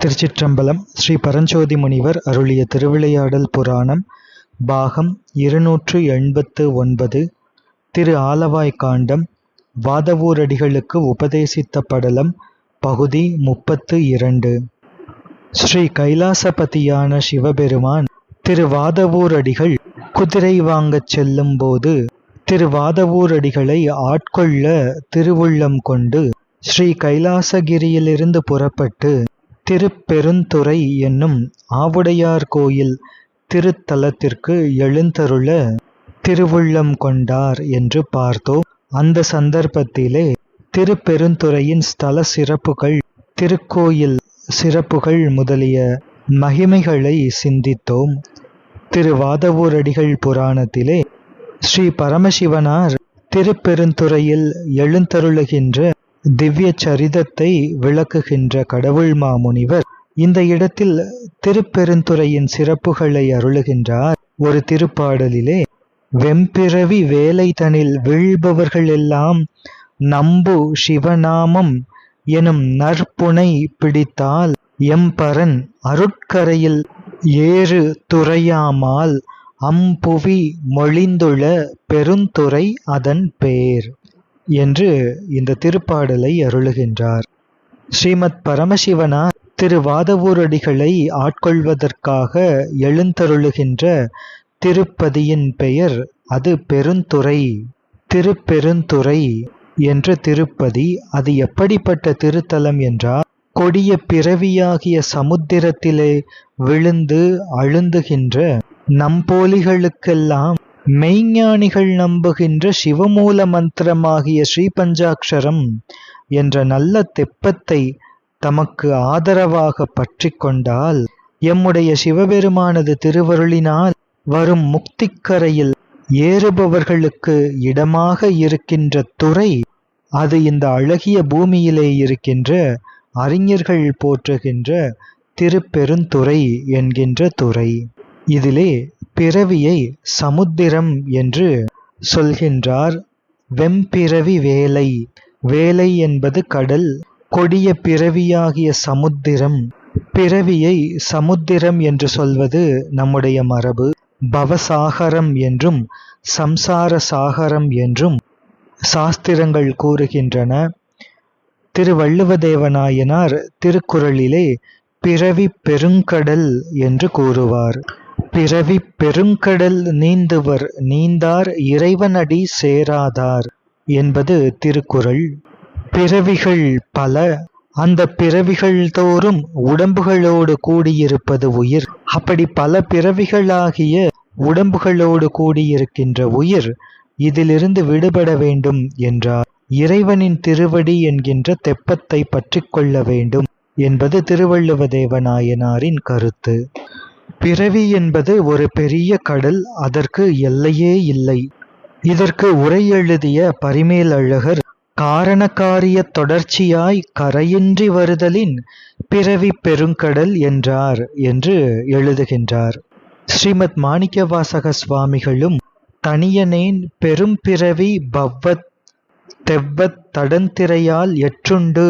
திருச்சிற்றம்பலம் ஸ்ரீ பரஞ்சோதி முனிவர் அருளிய திருவிளையாடல் புராணம் பாகம் இருநூற்று எண்பத்து ஒன்பது திரு ஆலவாய் காண்டம் வாதவூரடிகளுக்கு உபதேசித்த படலம் பகுதி முப்பத்து இரண்டு. ஸ்ரீ கைலாசபதியான சிவபெருமான் திரு வாதவூரடிகள் குதிரை வாங்கச் செல்லும்போது திரு வாதவூரடிகளை ஆட்கொள்ள திருவுள்ளம் கொண்டு ஸ்ரீ கைலாசகிரியிலிருந்து புறப்பட்டு திருப்பெருந்துறை என்னும் ஆவுடையார் கோயில் திருத்தலத்திற்கு எழுந்தருள திருவுள்ளம் கொண்டார் என்று பார்த்தோம். அந்த சந்தர்ப்பத்திலே திருப்பெருந்துறையின் ஸ்தல சிறப்புகள் திருக்கோயில் சிறப்புகள் முதலிய மகிமைகளை சிந்தித்தோம். திருவாதவூரடிகள் புராணத்திலே ஸ்ரீ பரமசிவனார் திருப்பெருந்துறையில் எழுந்தருளுகின்ற திவ்ய சரிதத்தை விளக்குகின்ற கடவுள் மாமுனிவர் இந்த இடத்தில் திருப்பெருந்துறையின் சிறப்புகளை அருளுகின்றார். ஒரு திருப்பாடலிலே வெம்பிறவி வேலை தனில் வீழ்பவர்கள் எல்லாம் நம்பு சிவநாமம் எனும் நற்புனை பிடித்தால் எம்பரன் அருட்கரையில் ஏறு துறையாமால் அம்புவி மொழிந்துள பெருந்துறை அதன் பேர். என்று இந்த திருப்பாடலை அருளுகின்றார். ஸ்ரீமத் பரமசிவனா திருவாதவூரடிகளை ஆட்கொள்வதற்காக எழுந்தருளுகின்ற திருப்பதியின் பெயர் அது பெருந்துறை. திருப்பெருந்துறை என்ற திருப்பதி அது எப்படிப்பட்ட திருத்தலம் என்றால் கொடிய பிறவியாகிய சமுத்திரத்திலே விழுந்து அழுந்துகின்ற நம்போலிகளுக்கெல்லாம் மெய்ஞானிகள் நம்புகின்ற சிவமூல மந்திரமாகிய ஸ்ரீபஞ்சாட்சரம் என்ற நல்ல தெப்பத்தை தமக்கு ஆதரவாக பற்றி கொண்டால் எம்முடைய சிவபெருமானது திருவருளினால் வரும் முக்திக்கரையில் ஏறுபவர்களுக்கு இடமாக இருக்கின்ற துறை அது இந்த அழகிய பூமியிலே இருக்கின்ற அறிஞர்கள் போற்றுகின்ற திருப்பெருந்துறை என்கின்ற துறை. இதிலே பிறவியை சமுத்திரம் என்று சொல்கின்றார். வெம்பிறவி வேலை. வேலை என்பது கடல். கொடிய பிறவியாகிய சமுத்திரம். பிறவியை சமுத்திரம் என்று சொல்வது நம்முடைய மரபு. பவசாகரம் என்றும் சம்சார சாகரம் என்றும் சாஸ்திரங்கள் கூறுகின்றன. திருவள்ளுவதேவநாயனார் திருக்குறளிலே பிறவி பெருங்கடல் என்று கூறுவார். பிறவி பெருங்கடல் நீந்துவர் நீந்தார் இறைவனடி சேராதார் என்பது திருக்குறள். பிறவிகள் பல அந்த பிறவிகள் தோறும் உடம்புகளோடு கூடியிருப்பது உயிர். அப்படி பல பிறவிகளாகிய உடம்புகளோடு கூடியிருக்கின்ற உயிர் இதிலிருந்து விடுபட வேண்டும் என்றார். இறைவனின் திருவடி என்கின்ற தெப்பத்தை பற்றி கொள்ள வேண்டும் என்பது திருவள்ளுவதேவநாயனாரின் கருத்து. பிறவி என்பது ஒரு பெரிய கடல் அதற்கு எல்லையே இல்லை. இதற்கு உரை எழுதிய பரிமேலழகர் காரணக்காரிய தொடர்ச்சியாய் கரையின்றி வருதலின் பிறவி பெருங்கடல் என்றார் என்று எழுதுகின்றார். ஸ்ரீமத் மாணிக்கவாசக சுவாமிகளும் தனியனேன் பெரும் பிறவி பவ்வத் தெவ்வத் தடந்திரையால் எற்றுண்டு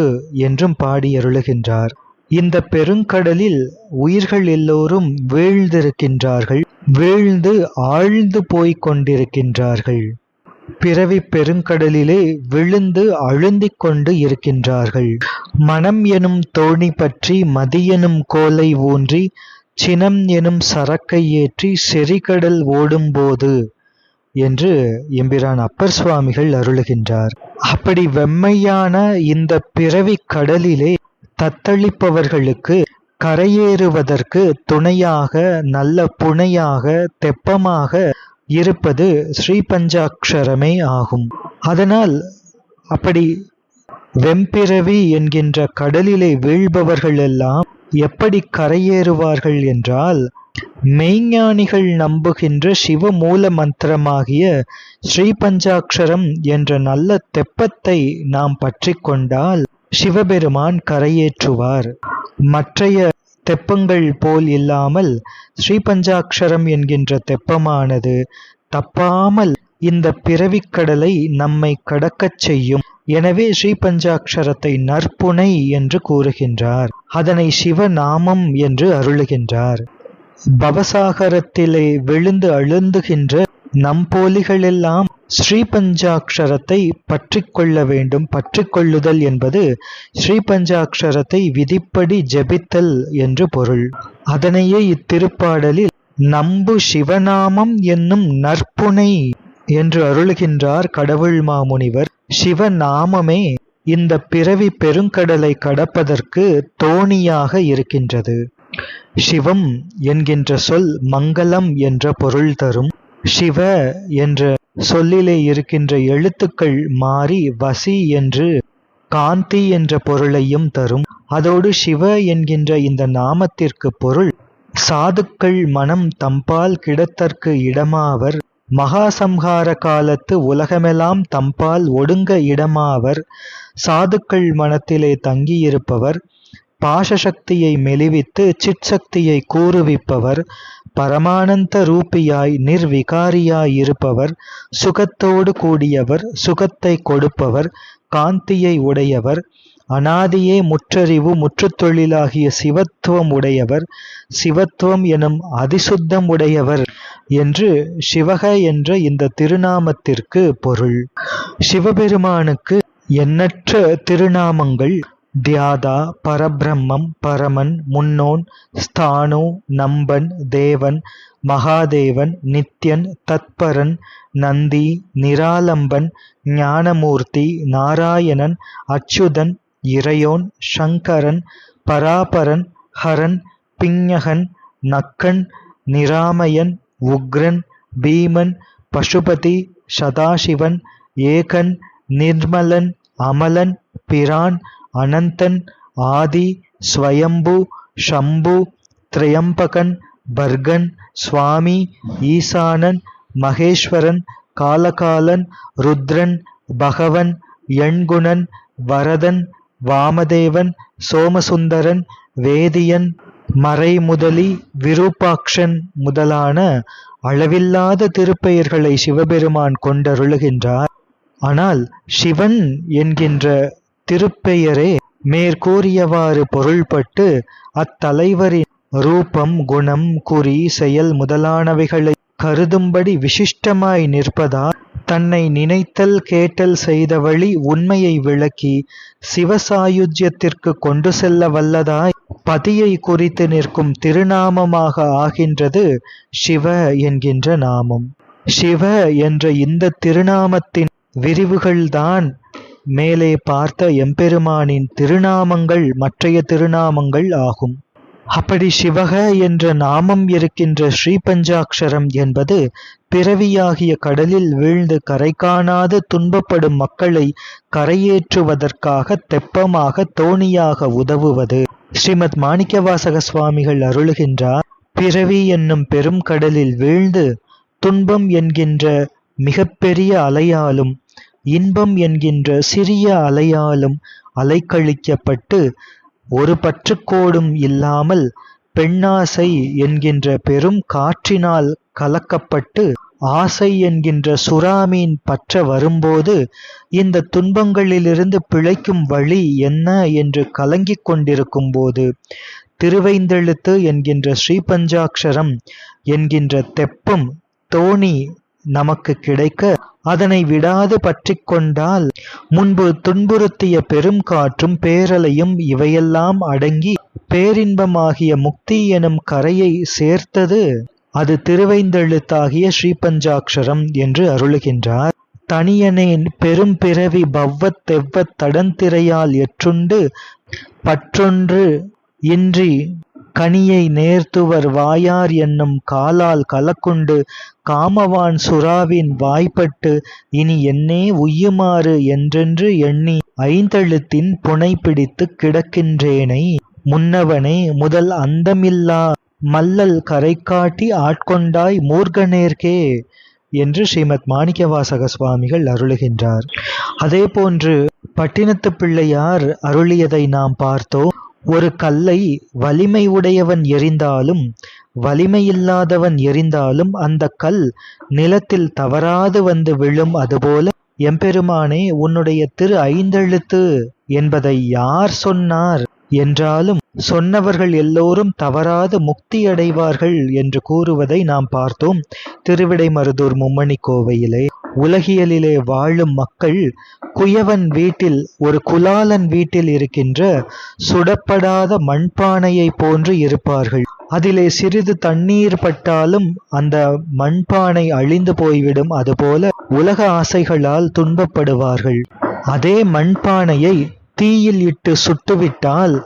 என்றும் பாடியருளுகின்றார். இந்த பெருங்கடலில் உயிர்கள் எல்லோரும் வீழ்ந்திருக்கின்றார்கள் வீழ்ந்து ஆழ்ந்து போய்க் கொண்டிருக்கின்றார்கள். பிறவி பெருங்கடலிலே விழுந்து அழுந்திக் கொண்டு இருக்கின்றார்கள். மனம் எனும் தோணி பற்றி மதியெனும் கோலை ஊன்றி சினம் எனும் சரக்கை ஏற்றி செறிகடல் ஓடும்போது என்று எம்பிரான் அப்பர் சுவாமிகள் அருளுகின்றார். அப்படி வெம்மையான இந்த பிறவி கடலிலே தத்தளிப்பவர்களுக்கு கரையேறுவதற்கு துணையாக நல்ல புனையாக தெப்பமாக இருப்பது ஸ்ரீபஞ்சாட்சரமே ஆகும். அதனால் அப்படி வெம்பிறவி என்கின்ற கடலிலே வீழ்பவர்கள் எல்லாம் எப்படி கரையேறுவார்கள் என்றால் மெய்ஞானிகள் நம்புகின்ற சிவ மூல மந்திரமாகிய ஸ்ரீபஞ்சாட்சரம் என்ற நல்ல தெப்பத்தை நாம் பற்றி கொண்டால் சிவபெருமான் கரையேற்றுவார். மற்றைய தெப்பங்கள் போல் இல்லாமல் ஸ்ரீபஞ்சாட்சரம் என்கின்ற தெப்பமானது தப்பாமல் இந்த பிறவிக்கடலை நம்மை கடக்கச் செய்யும். எனவே ஸ்ரீபஞ்சாட்சரத்தை நற்புனை என்று கூறுகின்றார். அதனை சிவநாமம் என்று அருளுகின்றார். பவசாகரத்திலே விழுந்து அழுந்துகின்ற நம்போலிகளெல்லாம் ஸ்ரீபஞ்சாட்சரத்தை பற்றிக்கொள்ள வேண்டும். பற்றிக்கொள்ளுதல் என்பது ஸ்ரீபஞ்சாட்சரத்தை விதிப்படி ஜெபித்தல் என்று பொருள். அதனையே இத்திருப்பாடலில் நம்பு சிவநாமம் என்னும் நற்புனை என்று அருள்கின்றார் கடவுள் மாமுனிவர். சிவநாமமே இந்த பிறவி பெருங்கடலை கடப்பதற்கு தோணியாக இருக்கின்றது. சிவம் என்கின்ற சொல் மங்களம் என்ற பொருள் தரும். சிவ என்ற சொல்லிலே இருக்கின்ற எழுத்துக்கள் மாறி வசி என்று காந்தி என்ற பொருளையும் தரும். அதோடு சிவ என்கின்ற இந்த நாமத்திற்கு பொருள் சாதுக்கள் மனம் தம்பால் கிடத்தற்கு இடமாவர் மகாசம்ஹார காலத்து உலகமெல்லாம் தம்பால் ஒடுங்க இடமாவர் சாதுக்கள் மனத்திலே தங்கியிருப்பவர் பாசசக்தியை மெலிவித்து சிற்சக்தியை கூறுவிப்பவர் பரமானந்த ரூபியாய் நிர்விகாரியாய் இருப்பவர் சுகத்தோடு கூடியவர் சுகத்தை கொடுப்பவர் காந்தியை உடையவர் அனாதியே முற்றறிவு முற்றுத்தொழிலாகிய சிவத்துவம் உடையவர் சிவத்துவம் எனும் அதிசுத்தம் உடையவர் என்று சிவக என்ற இந்த திருநாமத்திற்கு பொருள். சிவபெருமானுக்கு எண்ணற்ற திருநாமங்கள் தியாதா பரபிரம்மம் பரமன் முன்னோன் ஸ்தானு நம்பன் தேவன் மகாதேவன் நித்யன் தத்பரன் நந்தி நிராலம்பன் ஞானமூர்த்தி நாராயணன் அச்சுதன் இறையோன் சங்கரன் பராபரன் ஹரன் பிஞகன் நக்கன் நிராமயன் உக்ரன் பீமன் பசுபதி சதாசிவன் ஏகன் நிர்மலன் அமலன் பிரான் அனந்தன் ஆதி ஸ்வயம்பு ஷம்பு திரையம்பகன் பர்கன் சுவாமி ஈசானன் மகேஸ்வரன் காலகாலன் ருத்ரன் பகவன் எண்குணன் வரதன் வாமதேவன் சோமசுந்தரன் வேதியன் மறைமுதலி விரூபாக்ஷன் முதலான அளவில்லாத திருப்பெயர்களை சிவபெருமான் கொண்டருளுகின்றார். ஆனால் சிவன் என்கின்ற திருப்பெயரே. மேற்கூறியவாறு பொருள்பட்டு அத்தலைவரின் ரூபம் குணம் குறி செயல் முதலானவைகளை கருதும்படி விசிஷ்டமாய் நிற்பதால் தன்னை நினைத்தல் கேட்டல் செய்த வழி உண்மையை விளக்கி சிவசாயுஜ்யத்திற்கு கொண்டு செல்ல வல்லதாய் பதியை குறித்து நிற்கும் திருநாமமாக ஆகின்றது சிவ என்கின்ற நாமம். சிவ என்ற இந்த திருநாமத்தின் விரிவுகள்தான் மேலே பார்த்த எம்பெருமானின் திருநாமங்கள் மற்றைய திருநாமங்கள் ஆகும். அப்படி சிவக என்ற நாமம் இருக்கின்ற ஸ்ரீபஞ்சாட்சரம் என்பது பிறவியாகிய கடலில் வீழ்ந்து கரை காணாது துன்பப்படும் மக்களை கரையேற்றுவதற்காக தெப்பமாக தோணியாக உதவுவது. ஸ்ரீமத் மாணிக்கவாசக சுவாமிகள் அருளுகின்றார் பிறவி என்னும் பெரும் கடலில் வீழ்ந்து துன்பம் என்கின்ற மிகப்பெரிய அலையாலும் இன்பம் என்கின்ற சிறிய அலையாலும் அலைக்கழிக்கப்பட்டு ஒரு பற்றுக்கோடும் இல்லாமல் பெண்ணாசை என்கின்ற பெரும் காற்றினால் கலக்கப்பட்டு ஆசை என்கின்ற சுறாமீன் பற்ற வரும்போது இந்த துன்பங்களிலிருந்து பிழைக்கும் வழி என்ன என்று கலங்கிக் கொண்டிருக்கும் போது திருவைந்தெழுத்து என்கின்ற ஸ்ரீபஞ்சாட்சரம் என்கின்ற தெப்பம் தோணி நமக்கு கிடைக்க அதனை விடாது பற்றி கொண்டால் முன்பு துன்புறுத்திய பெரும் காற்றும் பேரலையும் இவையெல்லாம் அடங்கி பேரின்பமாகிய முக்தி எனும் கரையை சேர்த்தது. அது திருவைந்தெழுத்தாகிய ஸ்ரீபஞ்சாட்சரம் என்று அருளுகின்றார். தனியனேன் பெரும் பிறவி பவ்வத் தெவ்வத் தடந்திரையால் எற்றுண்டு பற்றொன்று இன்றி கனியை நேர்த்துவர் வாயார் என்னும் காலால் கலக்குண்டு காமவான் சுறாவின் வாய்ப்பட்டு இனி என்னே உய்யுமாறு என்றென்று எண்ணி ஐந்தெழுத்தின் புனை பிடித்து கிடக்கின்றேனை. முன்னவனே முதல் அந்தமில்லா மல்லல் கரை காட்டி ஆட்கொண்டாய் மூர்கனேர்க்கே என்று ஸ்ரீமத் மாணிக்கவாசக சுவாமிகள் அருளுகின்றார். அதே போன்று பட்டினத்து பிள்ளையார் அருளியதை நாம் பார்த்தோம். ஒரு கல்லை வலிமை உடையவன் எறிந்தாலும் வலிமையில்லாதவன் எறிந்தாலும் அந்த கல் நிலத்தில் தவறாது வந்து விழும் அதுபோல எம்பெருமானே உன்னுடைய திரு ஐந்தெழுத்து என்பதை யார் சொன்னார்? என்றாலும் சொன்னவர்கள் எல்லோரும் தவறாது முக்தி அடைவார்கள் என்று கூறுவதை நாம் பார்த்தோம் திருவிடைமருதூர் மும்மணி கோவையிலே. உலகியலிலே வாழும் மக்கள் குயவன் வீட்டில் ஒரு குலாலன் வீட்டில் இருக்கின்ற சுடப்படாத மண்பானையை போன்று இருப்பார்கள். அதிலே சிறிது தண்ணீர் பட்டாலும் அந்த மண்பானை அழிந்து போய்விடும். அதுபோல உலக ஆசைகளால் துன்பப்படுவார்கள். அதே மண்பானையை தீயில் இட்டு சுட்டுவிட்டால்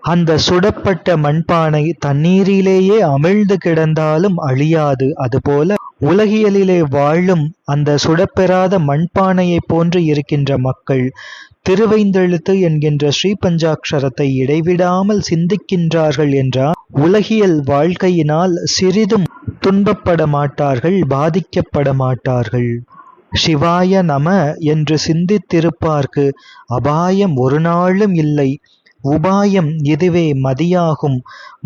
அந்த சுடப்பட்ட மண்பானை தண்ணீரிலேயே அமிழ்ந்து கிடந்தாலும் அழியாது. அதுபோல உலகியலிலே வாழும் அந்த சுடப்பெறாத மண்பானையைப் போன்று இருக்கின்ற மக்கள் திருவைந்தெழுத்து என்கின்ற ஸ்ரீபஞ்சாட்சரத்தை இடைவிடாமல் சிந்திக்கின்றார்கள் என்றால் உலகியல் வாழ்க்கையினால் சிறிதும் துன்பப்பட மாட்டார்கள் பாதிக்கப்பட மாட்டார்கள். சிவாய நம என்று சிந்தித்திருப்பார்க்கு அபாயம் ஒரு நாளும் இல்லை. உபாயம் இதுவே மதியாகும்.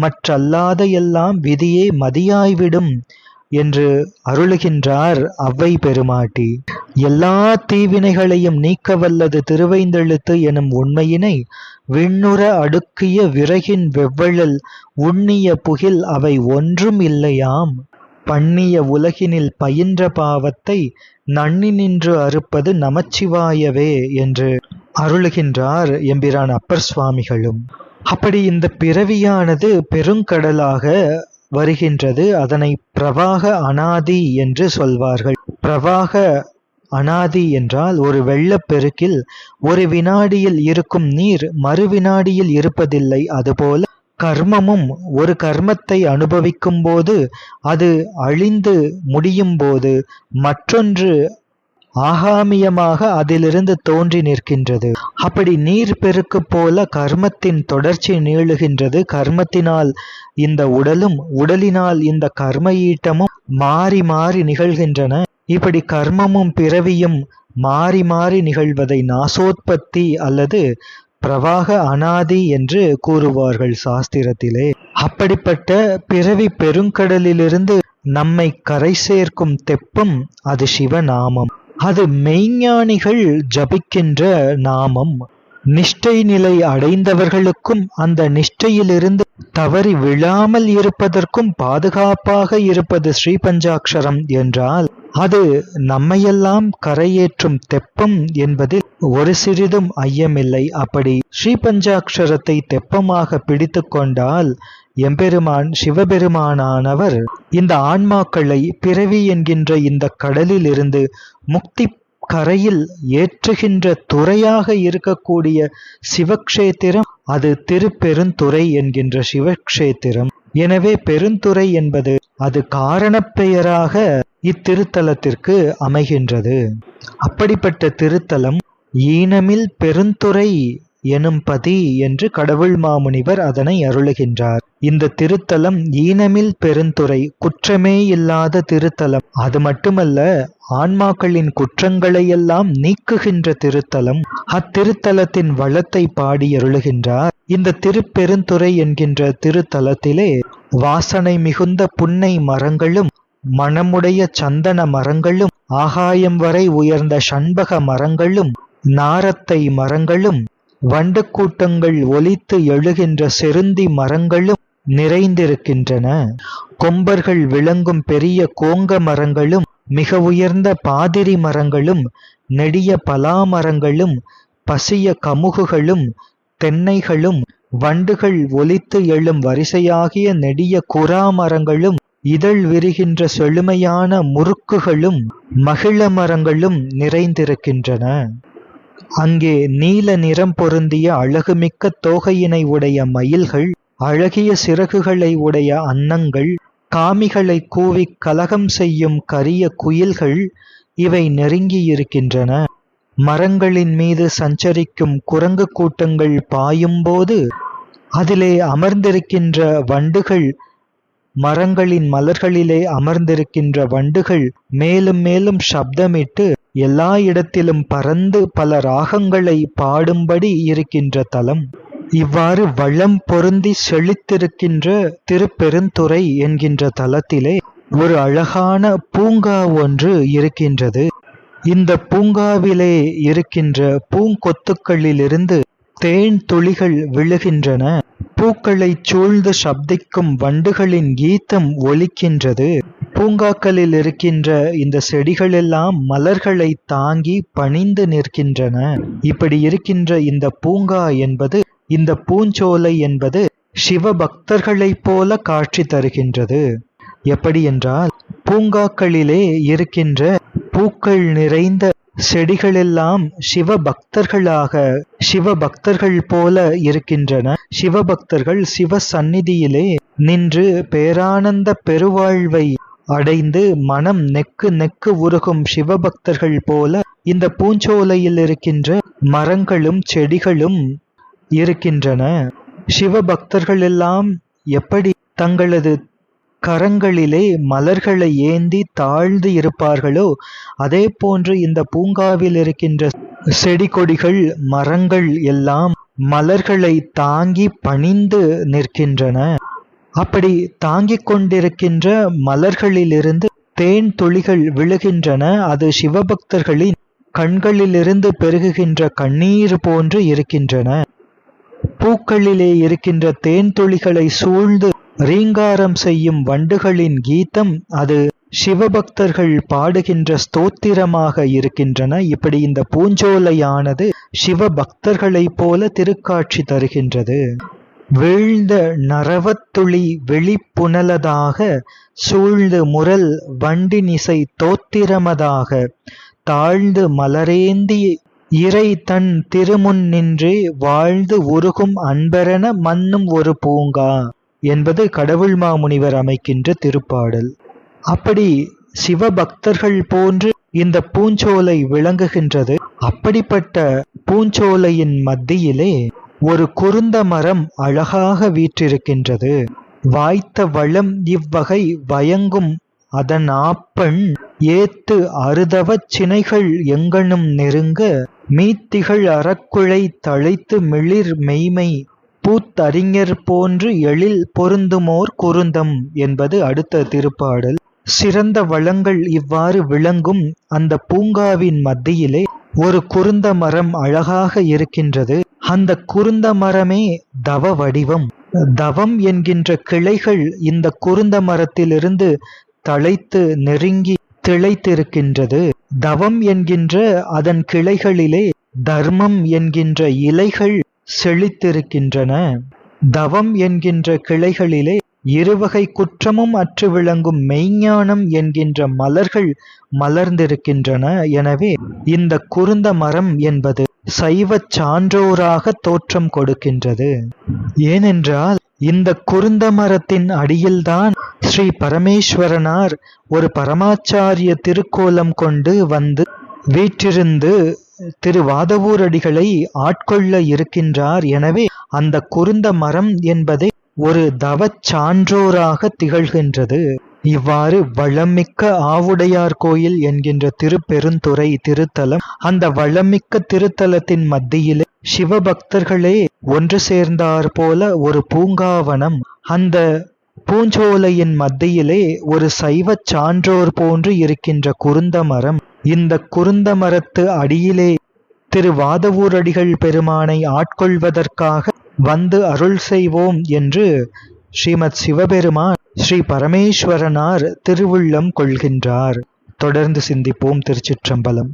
மற்றல்லாத எல்லாம் விதியே மதியாய்விடும். என்று அருளுகின்றார் அவ்வை பெருமாட்டி. எல்லா தீவினைகளையும் நீக்க வல்லது திருவைந்தெழுத்து எனும் உண்மையினை விண்ணுற அடுக்கிய விறகின் வெவ்வழல் உண்ணிய புகில் அவை ஒன்றும் இல்லையாம். பண்ணிய உலகினில் பயின்ற பாவத்தை நன்னி நின்று அறுப்பது நமச்சிவாயவே என்று அருளுகின்றார் எம்பிரான் அப்பர் சுவாமிகளும். அப்படி இந்த பிறவியானது பெருங்கடலாக வருகின்றது. அதனை பிரவாக அனாதி என்று சொல்வார்கள். பிரவாக அனாதி என்றால் ஒரு வெள்ளப்பெருக்கில் ஒரு வினாடியில் இருக்கும் நீர் மறு வினாடியில் இருப்பதில்லை. அதுபோல கர்மமும் ஒரு கர்மத்தை அனுபவிக்கும் போது அது அழிந்து முடியும் போது மற்றொன்று ஆகாமியமாக அதிலிருந்து தோன்றி நிற்கின்றது. அப்படி நீர் பெருக்கு போல கர்மத்தின் தொடர்ச்சி நீளுகின்றது. கர்மத்தினால் இந்த உடலும் உடலினால் இந்த கர்ம ஈட்டமும் மாறி மாறி நிகழ்கின்றன. இப்படி கர்மமும் பிறவியும் மாறி மாறி நிகழ்வதை நாசோத்பத்தி அல்லது பிரவாக அனாதி என்று கூறுவார்கள் சாஸ்திரத்திலே. அப்படிப்பட்ட பிறவி பெருங்கடலிலிருந்து நம்மை கரை சேர்க்கும் தெப்பம் அது சிவநாமம். அது மெய்ஞானிகள் ஜபிக்கின்ற நாமம். நிஷ்டை நிலை அடைந்தவர்களுக்கும் அந்த நிஷ்டையிலிருந்து தவறி விழாமல் இருப்பதற்கும் பாதுகாப்பாக இருப்பது ஸ்ரீபஞ்சாட்சரம் என்றால் அது நம்மையெல்லாம் கரையேற்றும் தெப்பம் என்பதில் ஒரு சிறிதும் ஐயமில்லை. அப்படி ஸ்ரீபஞ்சாட்சரத்தை தெப்பமாக பிடித்து கொண்டால் எம்பெருமான் சிவபெருமானானவர் இந்த ஆன்மாக்களை பிறவி என்கின்ற இந்த கடலில் இருந்து முக்தி கரையில் ஏற்றுகின்ற துறையாக இருக்கக்கூடிய சிவக்ஷேத்திரம் அது திருப்பெருந்துறை என்கின்ற சிவக்ஷேத்திரம். எனவே பெருந்துறை என்பது அது காரணப்பெயராக இத்திருத்தலத்திற்கு அமைகின்றது. அப்படிப்பட்ட திருத்தலம் ஈனமில் பெருந்துறை எனும் பதி என்று கடவுள் மாமுனிவர் அதனை அருளுகின்றார். இந்த திருத்தலம் ஈனமில் பெருந்துறை குற்றமே இல்லாத திருத்தலம். அது மட்டுமல்ல ஆன்மாக்களின் குற்றங்களையெல்லாம் நீக்குகின்ற திருத்தலம். அத்திருத்தலத்தின் வளத்தை பாடி அருளுகின்றார் இந்த திருப்பெருந்துறை என்கின்ற திருத்தலத்திலே வாசனை மிகுந்த புன்னை மரங்களும் மனமுடைய சந்தன மரங்களும் ஆகாயம் வரை உயர்ந்த சண்பக மரங்களும் நாரத்தை மரங்களும் வண்டு கூட்டங்கள் ஒலித்து எழுகின்ற செருந்தி மரங்களும் நிறைந்திருக்கின்றன. கொம்பர்கள் விளங்கும் பெரிய கோங்க மரங்களும் மிக உயர்ந்த பாதிரி மரங்களும் நெடிய பலா மரங்களும் பசிய கமுகுகளும் தென்னைகளும் வண்டுகள் ஒலித்து எழும் வரிசையாகிய நெடிய குரா மரங்களும் இதழ் விரிகின்ற செழுமையான முறுக்குகளும் மகிழ மரங்களும் நிறைந்திருக்கின்றன. அங்கே நீல நிறம் பொருந்திய அழகுமிக்க தோகையினை உடைய மயில்கள் அழகிய சிறகுகளை உடைய அன்னங்கள் காமிகளை கூவி கலகம் செய்யும் கரிய குயில்கள் இவை நெருங்கியிருக்கின்றன. மரங்களின் மீது சஞ்சரிக்கும் குரங்கு கூட்டங்கள் பாயும்போது அதிலே அமர்ந்திருக்கின்ற வண்டுகள் மரங்களின் மலர்களிலே அமர்ந்திருக்கின்ற வண்டுகள் மேலும் மேலும் சப்தமிட்டு எல்லா இடத்திலும் பறந்து பல ராகங்களை பாடும்படி இருக்கின்ற தலம். இவ்வாறு வளம் பொருந்தி செழித்திருக்கின்ற திருப்பெருந்துறை என்கின்ற தலத்திலே ஒரு அழகான பூங்கா ஒன்று இருக்கின்றது. இந்த பூங்காவிலே இருக்கின்ற பூங்கொத்துக்களிலிருந்து தேன் துளிகள் விழுகின்றன. பூக்களைச் சூழ்ந்து சப்திக்கும் வண்டுகளின் கீதம் ஒலிக்கின்றது. பூங்காக்களில் இருக்கின்ற இந்த செடிகளெல்லாம் மலர்களை தாங்கி பணிந்து நிற்கின்றன. இப்படி இருக்கின்ற இந்த பூங்கா என்பது இந்த பூஞ்சோலை என்பது சிவபக்தர்களைப் போல காட்சி தருகின்றது. எப்படி என்றால் பூங்காக்களிலே இருக்கின்ற பூக்கள் நிறைந்த செடிகளெல்லாம் சிவபக்தர்களாக சிவபக்தர்கள் போல இருக்கின்றன. சிவபக்தர்கள் சிவ சந்நிதியிலே நின்று பேரானந்த பெருவாழ்வை அடைந்து மனம் நெக்கு நெக்கு உருகும் சிவபக்தர்கள் போல இந்த பூஞ்சோலையில் இருக்கின்ற மரங்களும் செடிகளும் இருக்கின்றன. சிவபக்தர்கள் எல்லாம் எப்படி தங்களது கரங்களிலே மலர்களை ஏந்தி தாழ்ந்து இருப்பார்களோ அதே போன்று இந்த பூங்காவில் இருக்கின்ற செடி கொடிகள் மரங்கள் எல்லாம் மலர்களை தாங்கி பணிந்து நிற்கின்றன. அப்படி தாங்கிக் கொண்டிருக்கின்ற மலர்களிலிருந்து தேன் துளிகள் விழுகின்றன. அது சிவபக்தர்களின் கண்களிலிருந்து பெருகுகின்ற கண்ணீர் போன்று இருக்கின்றன. பூக்களிலே இருக்கின்ற தேன் துளிகளை சூழ்ந்து ரீங்காரம் செய்யும் வண்டுகளின் கீதம் அது சிவபக்தர்கள் பாடுகின்ற ஸ்தோத்திரமாக இருக்கின்றன. இப்படி இந்த பூஞ்சோலையானது சிவபக்தர்களைப் போல திருக்காட்சி தருகின்றது. வீழ்ந்த நரவத்துளி வெளிப்புணலதாக சூழ்ந்து முரல் வண்டினிசை தோத்திரமதாக தாழ்ந்து மலரேந்தி இறை தன் திருமுன் நின்றே வாழ்ந்து உருகும் அன்பரென மன்னும் ஒரு பூங்கா என்பது கடவுள் மாமுனிவர் அமைக்கின்ற திருப்பாடல். அப்படி சிவபக்தர்கள் போன்று இந்த பூஞ்சோலை விளங்குகின்றது. அப்படிப்பட்ட பூஞ்சோலையின் மத்தியிலே ஒரு குருந்த மரம் அழகாக வீற்றிருக்கின்றது. வாய்த்த வளம் இவ்வகை வயங்கும் அதன் ஆப்பன் ஏத்து அறுதவச் சினைகள் எங்கனும் நெருங்க மீத்திகள் அறக்குழை தழைத்து மிளிர் மெய்மை பூத்தறிஞர் போன்று எழில் பொருந்துமோர் குருந்தம் என்பது அடுத்த திருப்பாடல். சிறந்த வளங்கள் இவ்வாறு விளங்கும் அந்த பூங்காவின் மத்தியிலே ஒரு குருந்த மரம் அழகாக இருக்கின்றது. அந்த குருந்த மரமே தவ வடிவம். தவம் என்கின்ற கிளைகள் இந்த குருந்த மரத்திலிருந்து தழைத்து நெருங்கி திளைத்திருக்கின்றது. தவம் என்கின்ற அதன் கிளைகளிலே தர்மம் என்கின்ற இலைகள் செழித்திருக்கின்றன. தவம் என்கின்ற கிளைகளிலே இருவகை குற்றமும் அற்று விளங்கும் மெய்ஞானம் என்கின்ற மலர்கள் மலர்ந்திருக்கின்றன. எனவே இந்த குருந்த மரம் என்பது சைவச் சான்றோராக தோற்றம் கொடுக்கின்றது. ஏனென்றால் இந்த குருந்த மரத்தின் அடியில்தான் ஸ்ரீ பரமேஸ்வரனார் ஒரு பரமாச்சாரிய திருக்கோலம் கொண்டு வந்து வீற்றிருந்து திரு வாதவூரடிகளை ஆட்கொள்ள இருக்கின்றார். எனவே அந்த குருந்த மரம் என்பதை ஒரு தவச் சான்றோராக திகழ்கின்றது. இவ்வாறு வளமிக்க ஆவுடையார் கோயில் என்கின்ற திருப்பெருந்துறை திருத்தலம் அந்த வளமிக்க திருத்தலத்தின் மத்தியிலே சிவபக்தர்களே ஒன்று சேர்ந்தார் போல ஒரு பூங்காவனம் அந்த பூஞ்சோலையின் மத்தியிலே ஒரு சைவச் சான்றோர் போன்று இருக்கின்ற குருந்த மரம் இந்த குருந்த மரத்து அடியிலே திரு வாதவூரடிகள் பெருமானை ஆட்கொள்வதற்காக வந்து அருள் செய்வோம் என்று ஸ்ரீமத் சிவபெருமான் ஸ்ரீ பரமேஸ்வரனார் திருவுள்ளம் கொள்கின்றார். தொடர்ந்து சிந்திப்போம் திருச்சிற்றம்பலம்.